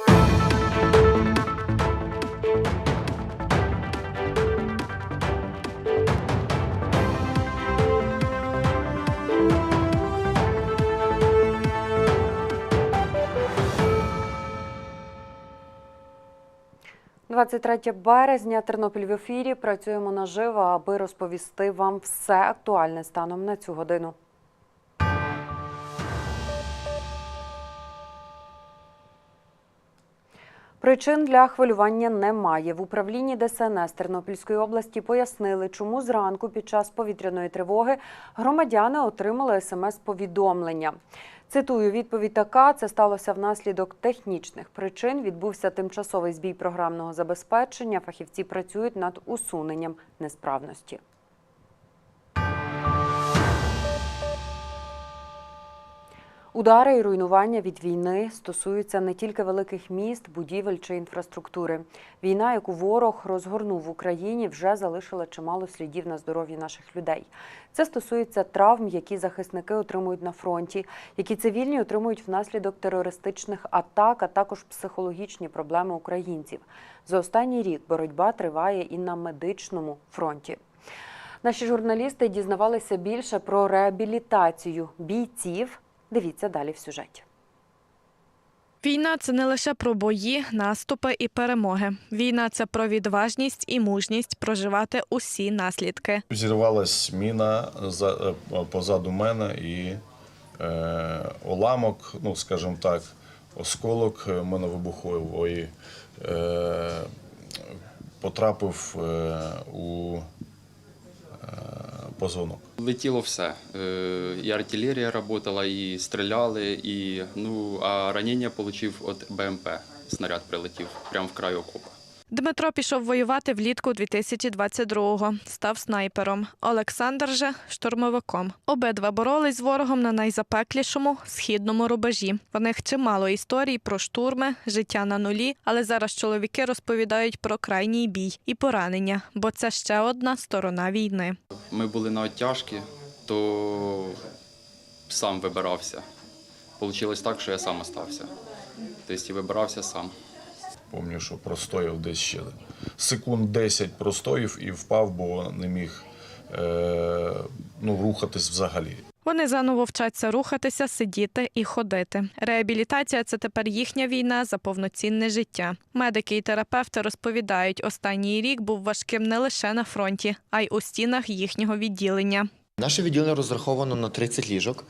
– 23 березня, Тернопіль в ефірі. Працюємо наживо, аби розповісти вам все актуальне станом на цю годину. Причин для хвилювання немає. В управлінні ДСНС Тернопільської області пояснили, чому зранку під час повітряної тривоги громадяни отримали смс-повідомлення. Цитую, відповідь така: це сталося внаслідок технічних причин. Відбувся тимчасовий збій програмного забезпечення. Фахівці працюють над усуненням несправності. Удари і руйнування від війни стосуються не тільки великих міст, будівель чи інфраструктури. Війна, яку ворог розгорнув в Україні, вже залишила чимало слідів на здоров'ї наших людей. Це стосується травм, які захисники отримують на фронті, які цивільні отримують внаслідок терористичних атак, а також психологічні проблеми українців. За останній рік боротьба триває і на медичному фронті. Наші журналісти дізнавалися більше про реабілітацію бійців. Дивіться далі в сюжеті. Війна це не лише про бої, наступи і перемоги. Війна це про відважність і мужність проживати усі наслідки. Зірвалась міна за, е, позаду мене і е, уламок, ну скажімо так, осколок миновибухової е, потрапив е, у позвонок. Летіло все. Е, І артилерія працювала, і стріляли, і ну а ранення отримав від БМП. Снаряд прилетів прямо в край окопа. Дмитро пішов воювати влітку 2022-го. Став снайпером. Олександр же штурмовиком. Обидва боролись з ворогом на найзапеклішому східному рубежі. В них чимало історій про штурми, життя на нулі, але зараз чоловіки розповідають про крайній бій і поранення, бо це ще одна сторона війни. Ми були на оттяжки, то сам вибирався. Получилось так, що я сам остався. Тобто вибирався сам. Пам'ятаю, що простояв десь ще секунд 10 простоїв і впав, бо не міг е, ну, рухатись взагалі. Вони заново вчаться рухатися, сидіти і ходити. Реабілітація це тепер їхня війна за повноцінне життя. Медики і терапевти розповідають, останній рік був важким не лише на фронті, а й у стінах їхнього відділення. Наше відділення розраховано на 30 ліжок,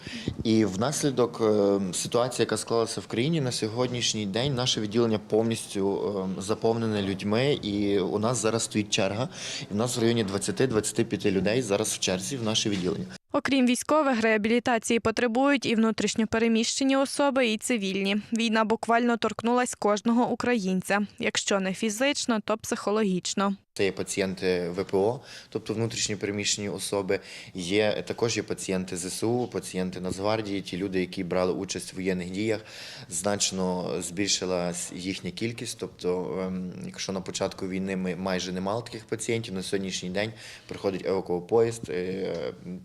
і внаслідок е, ситуації, яка склалася в країні на сьогоднішній день, наше відділення повністю е, заповнене людьми, і у нас зараз стоїть черга. І в нас в районі 20-25 людей зараз в черзі в наше відділення. Окрім військових, реабілітації потребують і внутрішньопереміщені особи, і цивільні. Війна буквально торкнулась кожного українця, якщо не фізично, то психологічно. Це є пацієнти ВПО, тобто внутрішньо переміщені особи. Є також є пацієнти ЗСУ, пацієнти Нацгвардії, ті люди, які брали участь в воєнних діях. Значно збільшилась їхня кількість. Тобто, ем, якщо на початку війни ми майже не мали таких пацієнтів, на сьогоднішній день приходить евакуопоїзд. Е,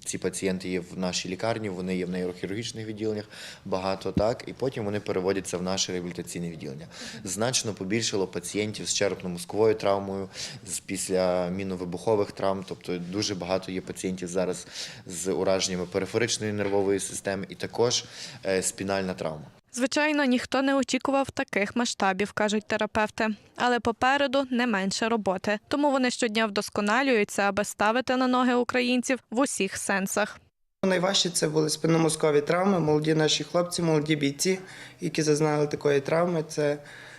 Ці пацієнти є в нашій лікарні, вони є в нейрохірургічних відділеннях багато так, і потім вони переводяться в наше реабілітаційне відділення. Значно побільшало пацієнтів з черепно-мозковою травмою, з після міновибухових травм. Тобто дуже багато є пацієнтів зараз з ураженнями периферичної нервової системи, і також е, спінальна травма. Звичайно, ніхто не очікував таких масштабів, кажуть терапевти. Але попереду не менше роботи. Тому вони щодня вдосконалюються, аби ставити на ноги українців в усіх сенсах. Найважче це були спинномозкові травми, молоді наші хлопці, молоді бійці, які зазнали такої травми. Це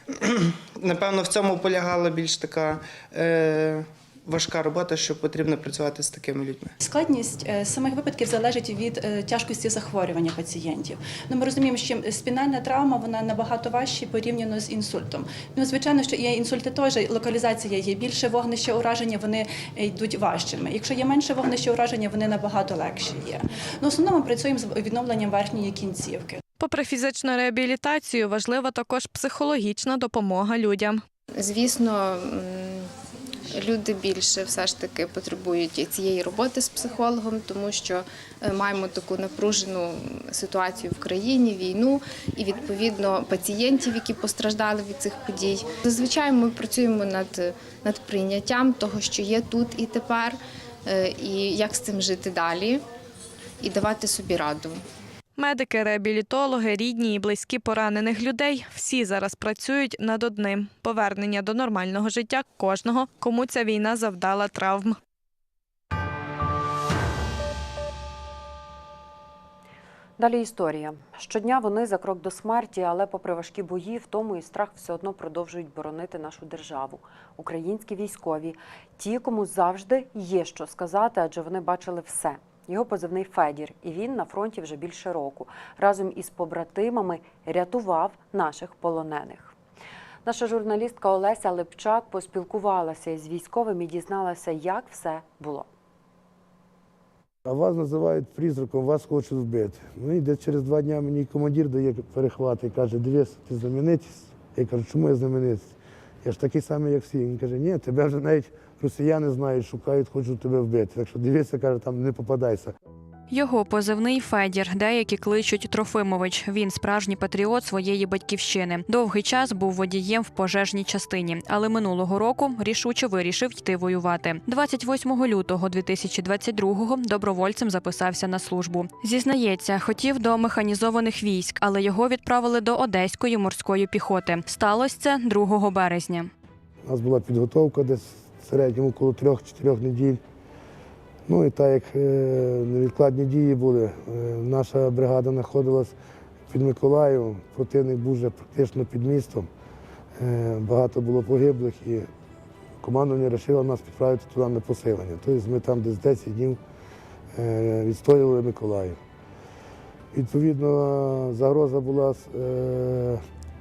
напевно в цьому полягала більш така е, важка робота, що потрібно працювати з такими людьми. Складність е, самих випадків залежить від е, тяжкості захворювання пацієнтів. Ну, ми розуміємо, що спінальна травма вона набагато важча порівняно з інсультом. Ну, звичайно, що є інсульти теж, локалізація є більше вогнище ураження, вони йдуть важчими. Якщо є менше вогнище ураження, вони набагато легші є. Ну, основному працюємо з відновленням верхньої кінцівки. Попри фізичну реабілітацію, важлива також психологічна допомога людям. Звісно, люди більше все ж таки потребують цієї роботи з психологом, тому що е, маємо таку напружену ситуацію в країні, війну і відповідно пацієнтів, які постраждали від цих подій. Зазвичай ми працюємо над, над прийняттям того, що є тут і тепер, е, і як з цим жити далі, і давати собі раду. Медики, реабілітологи, рідні і близькі поранених людей всі зараз працюють над одним повернення до нормального життя кожного, кому ця війна завдала травм. Далі історія. Щодня вони за крок до смерті, але попри важкі бої, втому і страх все одно продовжують боронити нашу державу. Українські військові, ті, кому завжди є що сказати, адже вони бачили все. Його позивний Федір, і він на фронті вже більше року. Разом із побратимами рятував наших полонених. Наша журналістка Олеся Лепчак поспілкувалася із військовим і дізналася, як все було. А вас називають призраком, вас хочуть вбити. Ну і десь через два дні мені командир дає перехват і каже, дивись, ти знаменитість. Я кажу, чому я знаменитість? Я ж такий самий, як всі. Він каже, ні, тебе вже навіть росіяни знають, шукають, хочуть тебе вбити. Так що дивися, каже, там не попадайся. Його позивний Федір, деякі кличуть Трофимович. Він справжній патріот своєї батьківщини. Довгий час був водієм в пожежній частині, але минулого року рішуче вирішив йти воювати. 28 лютого 2022-го добровольцем записався на службу. Зізнається, хотів до механізованих військ, але його відправили до Одеської морської піхоти. Сталося це 2 березня. У нас була підготовка десь середньому коло трьох-чотирьох неділь. Ну і так як е, невідкладні дії були, е, наша бригада знаходилась під Миколаєвом, противник був вже практично під містом. Е, Багато було погиблих і командування вирішило нас відправити туди на посилення. Тобто ми там десь 10 днів відстоювали Миколаїв. Відповідно, загроза була з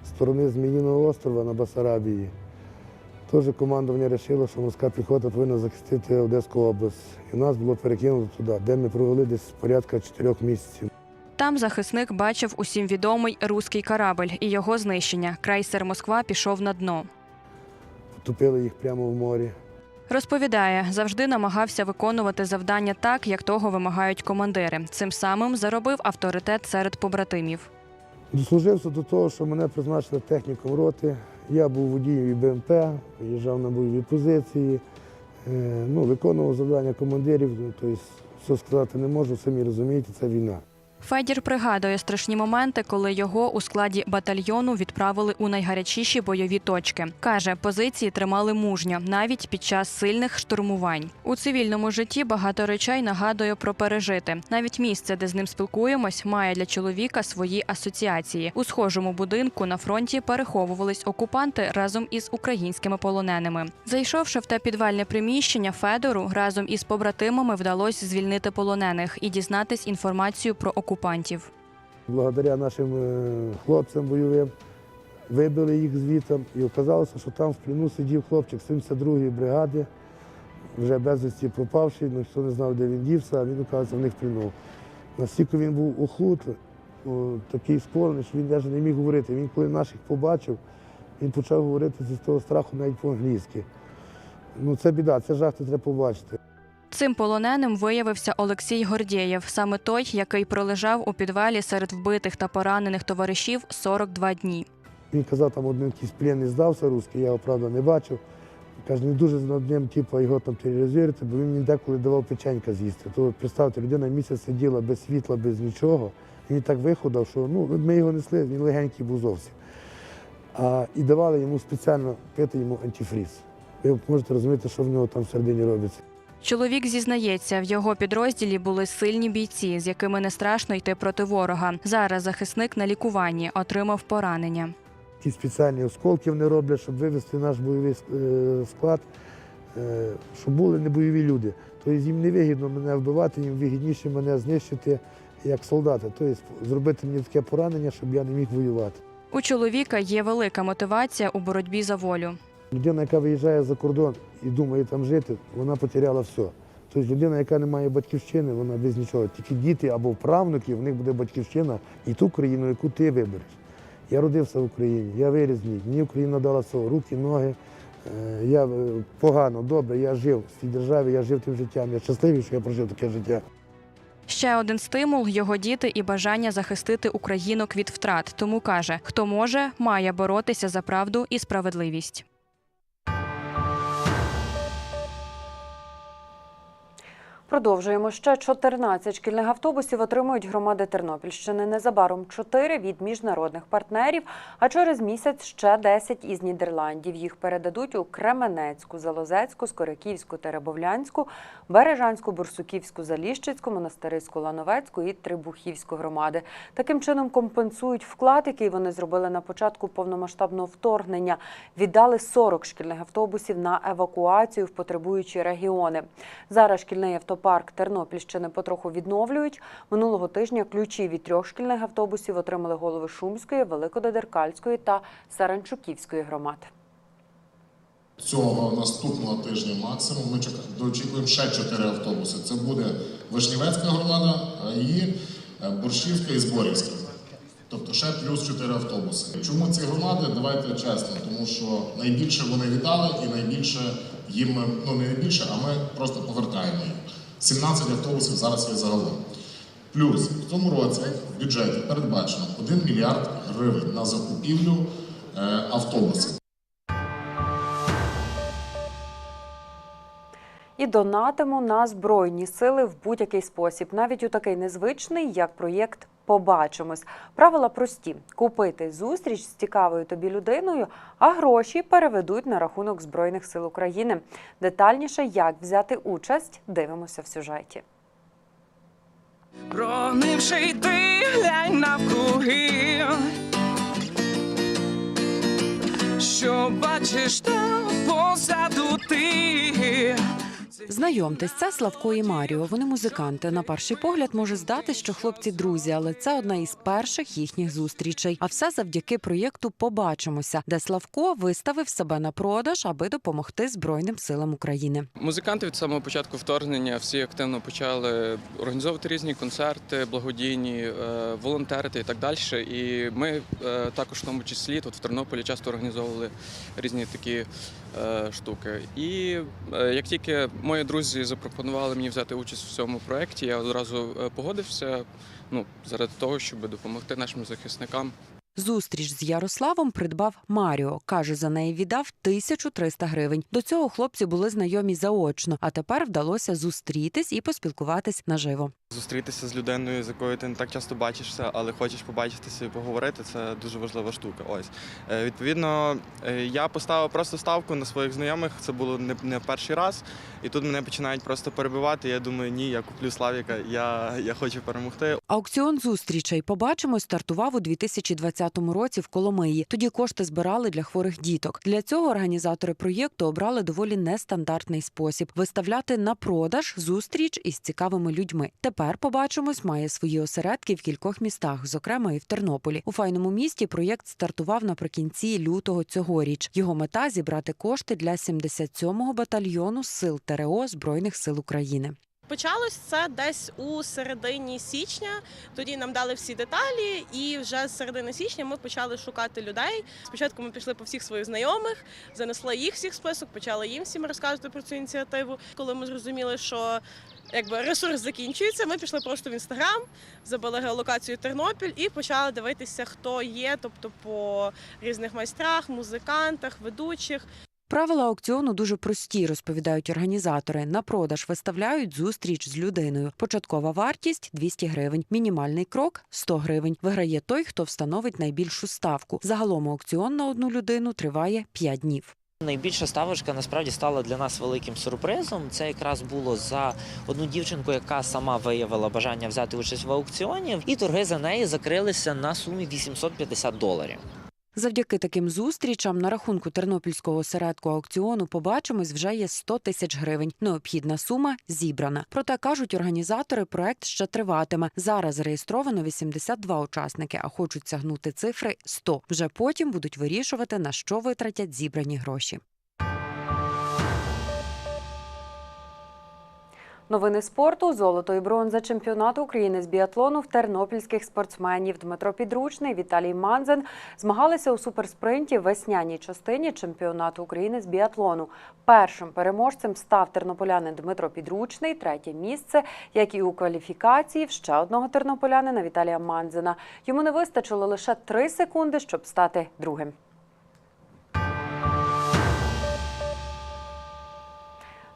сторони Зміїного острова на Басарабії. Теж командування вирішило, що морська піхота повинна захистити Одеську область. І нас було перекинуто туди, де ми провели десь порядка чотирьох місяців. Там захисник бачив усім відомий руський корабль і його знищення. Крейсер Москва пішов на дно. Потопили їх прямо в морі. Розповідає, завжди намагався виконувати завдання так, як того вимагають командири. Цим самим заробив авторитет серед побратимів. Дослужився до того, що мене призначили техніком роти. Я був водієм БМП, їжджав на бойові позиції, е, ну, виконував завдання командирів. Ну, Тобто, все сказати не можу, самі розумієте, це війна. Федір пригадує страшні моменти, коли його у складі батальйону відправили у найгарячіші бойові точки. Каже, позиції тримали мужньо навіть під час сильних штурмувань. У цивільному житті багато речей нагадує про пережити. Навіть місце, де з ним спілкуємось, має для чоловіка свої асоціації. У схожому будинку на фронті переховувались окупанти разом із українськими полоненими. Зайшовши в те підвальне приміщення, Федору разом із побратимами вдалося звільнити полонених і дізнатись інформацію про окупантів. Благодаря нашим е, хлопцям бойовим вибили їх звідти. І оказалося, що там в плену сидів хлопчик 72-ї бригади, вже безвісті пропавший, ніхто не знав, де він дівся, а він оказався в них в плену. Настільки він був охут, такий скорений, що він навіть не міг говорити. Він, коли наших побачив, він почав говорити зі того страху навіть по-англійськи. Ну, це біда, це жах, це треба побачити. Цим полоненим виявився Олексій Гордєєв, саме той, який пролежав у підвалі серед вбитих та поранених товаришів 42 дні. Він казав, там один якийсь пленний здався русський, я його правда не бачив. Каже, не дуже над ним, типу, його там тероризуєте, бо він мені деколи давав печенька з'їсти. То представте, людина місяць сиділа без світла, без нічого. Він так виходив, що ну, ми його несли, він легенький був зовсім. А, і давали йому спеціально пити йому антифріз. Ви можете розуміти, що в нього там всередині робиться. Чоловік зізнається, в його підрозділі були сильні бійці, з якими не страшно йти проти ворога. Зараз захисник на лікуванні отримав поранення. Ті спеціальні осколки вони роблять, щоб вивести наш бойовий е, склад, е, щоб були не бойові люди. Тобто їм не вигідно мене вбивати, їм вигідніше мене знищити як солдата. Тобто зробити мені таке поранення, щоб я не міг воювати. У чоловіка є велика мотивація у боротьбі за волю. Людина, яка виїжджає за кордон і думає там жити, вона потеряла все. Тобто людина, яка не має батьківщини, вона без нічого. Тільки діти або правнуки, в них буде батьківщина і ту країну, яку ти вибереш. Я родився в Україні, я виріс в ній. Мені Україна дала все, руки, ноги, Е, Я е, погано, добре, я жив в цій державі, я жив тим життям. Я щасливий, що я прожив таке життя. Ще один стимул його діти і бажання захистити українок від втрат. Тому каже, хто може, має боротися за правду і справедливість. Продовжуємо. Ще 14 шкільних автобусів отримують громади Тернопільщини. Незабаром 4 від міжнародних партнерів, а через місяць ще 10 із Нідерландів. Їх передадуть у Кременецьку, Залозецьку, Скориківську, Теребовлянську, Бережанську, Бурсуківську, Заліщицьку, Монастириську, Лановецьку і Трибухівську громади. Таким чином компенсують вклад, який вони зробили на початку повномасштабного вторгнення. Віддали 40 шкільних автобусів на евакуацію в потребуючі регіони. Зараз шкільний автопарк Тернопільщини потроху відновлюють. Минулого тижня ключі від трьох шкільних автобусів отримали голови Шумської, Великодедеркальської та Саранчуківської громад. Цього наступного тижня максимум ми очікуємо ще чотири автобуси. Це буде Вишнівецька громада і е, Борщівська і Зборівська. Тобто ще плюс чотири автобуси. Чому ці громади? Давайте чесно, тому що найбільше вони віддали і найбільше їм, ну не найбільше, а ми просто повертаємо їм. 17 автобусів зараз є загалом. Плюс в цьому році в бюджеті передбачено 1 мільярд гривень на закупівлю е, автобусів. І донатимо на збройні сили в будь-який спосіб, навіть у такий незвичний, як проєкт Побачимось. Правила прості: купити зустріч з цікавою тобі людиною, а гроші переведуть на рахунок Збройних сил України. Детальніше, як взяти участь, дивимося в сюжеті. Пронивши йти, глянь навкруги, що бачиш там позаду ти. Знайомтесь, це Славко і Маріо. Вони музиканти. На перший погляд може здатись, що хлопці друзі, але це одна із перших їхніх зустрічей. А все завдяки проєкту Побачимося, де Славко виставив себе на продаж, аби допомогти Збройним силам України. Музиканти від самого початку вторгнення всі активно почали організовувати різні концерти, благодійні, е, волонтерити і так далі. І ми е, також в тому числі тут в Тернополі часто організовували різні такі е, штуки. І як тільки мої друзі запропонували мені взяти участь в цьому проєкті, я одразу е, погодився. Ну, заради того, щоб допомогти нашим захисникам. Зустріч з Ярославом придбав Маріо. каже, за неї віддав 1300 гривень. До цього хлопці були знайомі заочно, а тепер вдалося зустрітись і поспілкуватись наживо. Зустрітися з людиною, з якою ти не так часто бачишся, але хочеш побачитися і поговорити, це дуже важлива штука. Ось Е, відповідно, е, я поставив просто ставку на своїх знайомих. Це було не, не перший раз, і тут мене починають просто перебивати. Я думаю, ні, я куплю Славіка, я, я хочу перемогти. Аукціон зустрічей побачимо стартував у 2020 році в Коломиї. Тоді кошти збирали для хворих діток. Для цього організатори проєкту обрали доволі нестандартний спосіб виставляти на продаж зустріч із цікавими людьми. Тепер побачимось має свої осередки в кількох містах, зокрема і в Тернополі. У файному місті проєкт стартував наприкінці лютого цьогоріч. Його мета зібрати кошти для 77-го батальйону сил ТРО Збройних сил України. Почалось це десь у середині січня. Тоді нам дали всі деталі, і вже з середини січня ми почали шукати людей. Спочатку ми пішли по всіх своїх знайомих, занесли їх всіх список, почали їм всім розказувати про цю ініціативу. Коли ми зрозуміли, що якби ресурс закінчується, ми пішли просто в інстаграм, забили геолокацію Тернопіль і почали дивитися, хто є, тобто по різних майстрах, музикантах, ведучих. Правила аукціону дуже прості, розповідають організатори. На продаж виставляють зустріч з людиною. Початкова вартість 200 гривень. Мінімальний крок 100 гривень. Виграє той, хто встановить найбільшу ставку. Загалом аукціон на одну людину триває 5 днів. Найбільша ставочка насправді стала для нас великим сюрпризом. Це якраз було за одну дівчинку, яка сама виявила бажання взяти участь в аукціоні, і торги за неї закрилися на сумі 850 доларів. Завдяки таким зустрічам на рахунку тернопільського осередку аукціону побачимось вже є 100 тисяч гривень. Необхідна сума зібрана. Проте кажуть організатори, проект ще триватиме. Зараз зареєстровано 82 учасники, а хочуть сягнути цифри 100. Вже потім будуть вирішувати на що витратять зібрані гроші. Новини спорту, золото і бронза чемпіонату України з біатлону в тернопільських спортсменів Дмитро Підручний, Віталій Манзен змагалися у суперспринті весняній частині чемпіонату України з біатлону. Першим переможцем став тернополянин Дмитро Підручний, третє місце, як і у кваліфікації в ще одного тернополянина Віталія Манзена. Йому не вистачило лише три секунди, щоб стати другим.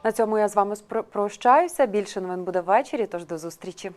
На цьому я з вами прощаюся. Більше новин буде ввечері, тож до зустрічі.